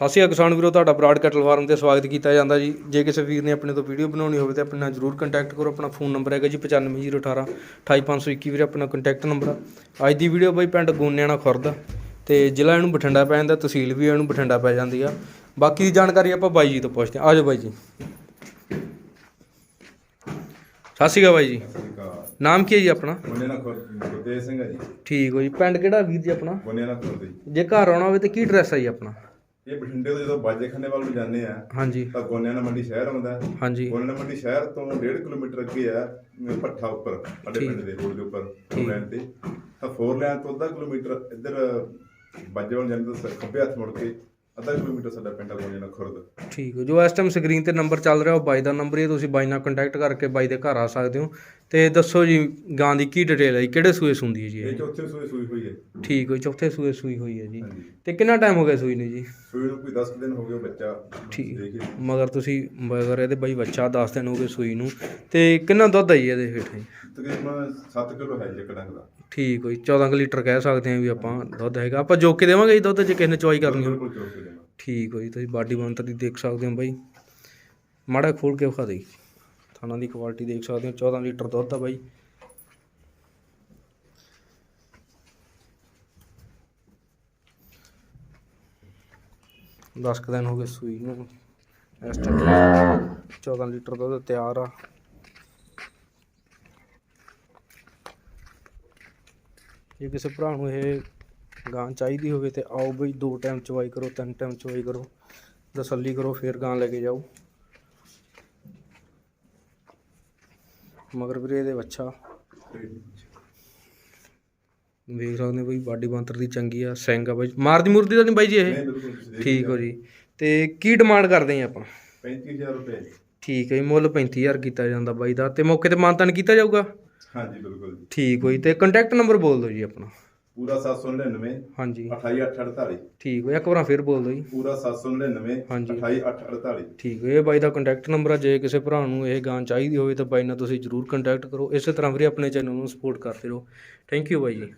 ਸਤਿ ਸ਼੍ਰੀ ਅਕਾਲ ਕਿਸਾਨ ਵੀਰੋ ਤੁਹਾਡਾ ਬਰਾਡ ਕੈਟਲ ਫਾਰਮ ਤੇ ਸਵਾਗਤ ਕੀਤਾ ਜਾਂਦਾ ਜੀ। ਜੇ ਕਿਸੇ ਵੀਰ ਨੇ ਆਪਣੇ ਤੋਂ ਵੀਡੀਓ ਬਣਾਉਣੀ ਹੋਵੇ ਤੇ ਆਪਣੇ ਨਾਲ ਜਰੂਰ ਕੰਟੈਕਟ ਕਰੋ। ਆਪਣਾ ਫੋਨ ਨੰਬਰ ਹੈਗਾ ਜੀ 95018 28521 ਵੀਰੇ ਆਪਣਾ ਕੰਟੈਕਟ ਨੰਬਰ ਆ ਅੱਜ ਦੀ ਵੀਡੀਓ ਬਈ ਪਿੰਡ ਗੋਨਿਆਣਾ ਖੁਰਦ ਤੇ ਜ਼ਿਲ੍ਹਾ ਇਹਨੂੰ ਬਠਿੰਡਾ ਪੈ ਜਾਂਦਾ ਤਹਿਸੀਲ ਵੀ ਇਹਨੂੰ ਬਠਿੰਡਾ ਪੈ ਜਾਂਦੀ ਆ। ਬਾਕੀ ਦੀ ਜਾਣਕਾਰੀ ਆਪਾਂ ਬਾਈ ਜੀ ਤੋਂ ਪੁੱਛਦੇ ਹਾਂ। ਆਜੋ ਬਾਈ ਜੀ। ਸਤਿ ਸ਼੍ਰੀ ਅਕਾਲ ਬਾਈ ਜੀ। ਨਾਮ ਕੀ ਹੈ ਜੀ ਆਪਣਾ? ਬੁੰਨੇ ਨਾਲ ਖੁਰ ਗੁਰਦੇਵ ਸਿੰਘ ਹੈ ਜੀ। ਠੀਕ ਹੋ ਜੀ। ਪਿੰਡ ਕਿਹੜਾ ਵੀਰ ਜੀ ਆਪਣਾ? ਬੁੰਨੇ ਨਾਲ ਖੁਰ ਜੀ। ਜੇ ਘਰ ਆਉਣਾ ਹੋਵੇ ਤੇ ਕੀ ਐਡਰੈਸ ਹੈ ਜੀ ਆਪਣਾ? ਇਹ ਬਠਿੰਡੇ ਤੋਂ ਜਦੋਂ ਬਾਜੇਖਾਨੇ ਵੱਲ ਨੂੰ ਜਾਂਦੇ ਆ ਹਾਂਜੀ। ਤਾਂ ਗੋਨਿਆਣਾ ਮੰਡੀ ਸ਼ਹਿਰ ਆਉਂਦਾ। ਹਾਂਜੀ। ਗੋਨਿਆਣਾ ਮੰਡੀ ਸ਼ਹਿਰ ਤੋਂ 1.5 ਕਿਲੋਮੀਟਰ ਅੱਗੇ ਆ ਭੱਠਾ ਉੱਪਰ ਸਾਡੇ ਪਿੰਡ ਦੇ ਰੋਡ ਦੇ ਉੱਪਰ ਲਾਈਨ ਤੇ। ਤਾਂ ਫੋਰ ਲਾਈਨ ਤੋਂ ਅੱਧਾ ਕਿਲੋਮੀਟਰ ਇੱਧਰ ਬਾਜੇ ਵੱਲ ਜਾਂਦੇ ਤਾਂ ਖੱਬੇ ਹੱਥ ਮੁੜ ਕੇ ਅੱਧਾ ਕਿਲੋਮੀਟਰ ਸਾਡਾ ਪਿੰਡ ਆ ਗੋਨਿਆਣਾ ਖੁਰਦ। ਠੀਕ ਹੈ। ਜੋ ਇਸ ਟਾਈਮ ਸਕਰੀਨ ਤੇ ਨੰਬਰ ਚੱਲ ਰਿਹਾ ਉਹ ਬਾਈ ਦਾ ਨੰਬਰ ਹੈ, ਤੁਸੀਂ ਬਾਈ ਨਾਲ ਕੰਟੈਕਟ ਕਰਕੇ ਬਾਈ ਦੇ ਘਰ ਆ ਸਕਦੇ ਹੋ। ਤੇ ਦੱਸੋ ਜੀ ਗਾਂ ਦੀ ਕੀ ਡਿਟੇਲ ਹੈ ਜੀ? ਕਿਹੜੇ ਸੂਏ ਸੁੰਦੀ ਹੈ ਜੀ ਇਹ? ਇਹ ਚੌਥੇ ਸੂਏ ਸੂਈ ਹੋਈ ਹੈ। ਠੀਕ ਹੈ ਚੌਥੇ ਸੂਏ ਸੂਈ ਹੋਈ ਹੈ ਜੀ। ਹਾਂਜੀ। ਤੇ ਕਿੰਨਾ ਟਾਈਮ ਹੋ ਗਿਆ ਸੂਈ ਨੂੰ ਜੀ? ਸੂਈ ਨੂੰ ਕੋਈ 10 ਦਿਨ ਹੋ ਗਏ ਉਹ ਬੱਚਾ। ਠੀਕ। ਮਗਰ ਤੁਸੀਂ ਮਗਰ ਇਹਦੇ ਬਾਈ ਬੱਚਾ 10 ਦਿਨ ਹੋ ਗਏ ਸੂਈ ਨੂੰ। ਤੇ ਕਿੰਨਾ ਦੁੱਧ ਹੈ ਜੀ ਇਹਦੇ ਹੇਠ ਜੀ? ਤਕਰੀਬਨ 7 ਕਿਲੋ ਹੈ ਜੀ ਕੜੰਗ ਦਾ। ਠੀਕ ਹੈ ਜੀ 14 ਕੁ ਲੀਟਰ ਕਹਿ ਸਕਦੇ ਹਾਂ ਵੀ ਆਪਾਂ ਦੁੱਧ ਹੈਗਾ। ਆਪਾਂ ਜੋਕ ਕੇ ਦੇਵਾਂਗੇ ਜੀ ਦੁੱਧ ਜੇ ਕਿਸੇ ਨੇ ਚੁਆਈ ਕਰਨੀ ਹੋਵੇ। ਬਿਲਕੁਲ ਚੌਕੇ ਦੇਣਾ ਠੀਕ ਹੋ ਜੀ ਤੁਸੀਂ ਬਾਡੀ ਬੰਤਰ ਦੀ ਦੇਖ ਸਕਦੇ ਹੋ ਬਾਈ। ਮਾੜਾ ਖੋਲ ਕੇ ਵਿਖਾ ਦੇ ਥਾਣਾ ਦੀ ਕੁਆਲਿਟੀ ਦੇਖ ਸਕਦੇ ਹੋ 14 ਲੀਟਰ ਦੁੱਧ ਆ ਬਾਈ। ਦਸ ਕੁ ਦਿਨ ਹੋ ਗਏ ਸੂਈ ਨੂੰ। ਇਸ ਟਾਈਮ 14 ਲੀਟਰ ਦੁੱਧ ਤਿਆਰ ਆ। ਜੇ ਕਿਸੇ ਭਰਾ ਨੂੰ ਇਹ ਗਾਂ ਚਾਹੀਦੀ ਹੋਵੇ ਤੇ ਆਓ ਬਈ, ਦੋ ਟਾਈਮ ਚਵਾਈ ਕਰੋ, ਤਿੰਨ ਟਾਈਮ ਚਵਾਈ ਕਰੋ, ਤਸੱਲੀ ਕਰੋ, ਫਿਰ ਗਾਂ ਲੈ ਕੇ ਜਾਓ। ਮਗਰ ਵੀਰੇ ਇਹਦੇ ਬੱਚਾ ਵੇਖ ਸਕਦੇ ਹੋ ਬਈ ਬਾਡੀ ਬਾਂਤਰ ਦੀ ਚੰਗੀ ਆ ਸਿੰਘ ਆ ਬਾਈ। ਮਾਰਦੀ ਮੁਰਦੀ ਤਾਂ ਨਹੀਂ ਬਾਈ ਜੀ ਇਹ? ਠੀਕ ਹੋ ਜੀ। ਤੇ ਕੀ ਡਿਮਾਂਡ ਕਰਦੇ ਆ ਆਪਾਂ? 35000 ਰੁਪਏ। ਠੀਕ ਹੈ ਜੀ ਮੁੱਲ 35000 ਕੀਤਾ ਜਾਂਦਾ ਬਾਈ ਦਾ। ਤੇ ਮੌਕੇ ਤੇ ਮਾਨਤਾਨ ਕੀਤਾ ਜਾਊਗਾ? ਹਾਂਜੀ ਬਿਲਕੁਲ ਠੀਕ ਹੋਈ ਤੇ ਕੰਟੈਕਟ ਨੰਬਰ ਬੋਲ ਦਿਓ ਜੀ ਆਪਣਾ। ਪੂਰਾ 799 ਹਾਂਜੀ। 28848 ਠੀਕ ਹੋਇਆ ਇੱਕ ਵਾਰ ਫਿਰ ਬੋਲ ਦਿਓ ਜੀ। ਪੂਰਾ 799 ਹਾਂਜੀ। 28848 ਠੀਕ ਹੈ ਇਹ ਬਾਈ ਦਾ ਕੰਟੈਕਟ ਨੰਬਰ ਆ ਜੇ ਕਿਸੇ ਭਰਾ ਨੂੰ ਇਹ ਗਾਂ ਚਾਹੀਦੀ ਹੋਵੇ ਤਾਂ ਬਾਈ ਨਾਲ ਤੁਸੀਂ ਜਰੂਰ ਕੰਟੈਕਟ ਕਰੋ। ਇਸੇ ਤਰ੍ਹਾਂ ਵੀਰੇ ਆਪਣੇ ਚੈਨਲ ਨੂੰ ਸਪੋਰਟ ਕਰਦੇ ਰਹੋ। ਥੈਂਕ ਯੂ ਬਾਈ ਜੀ।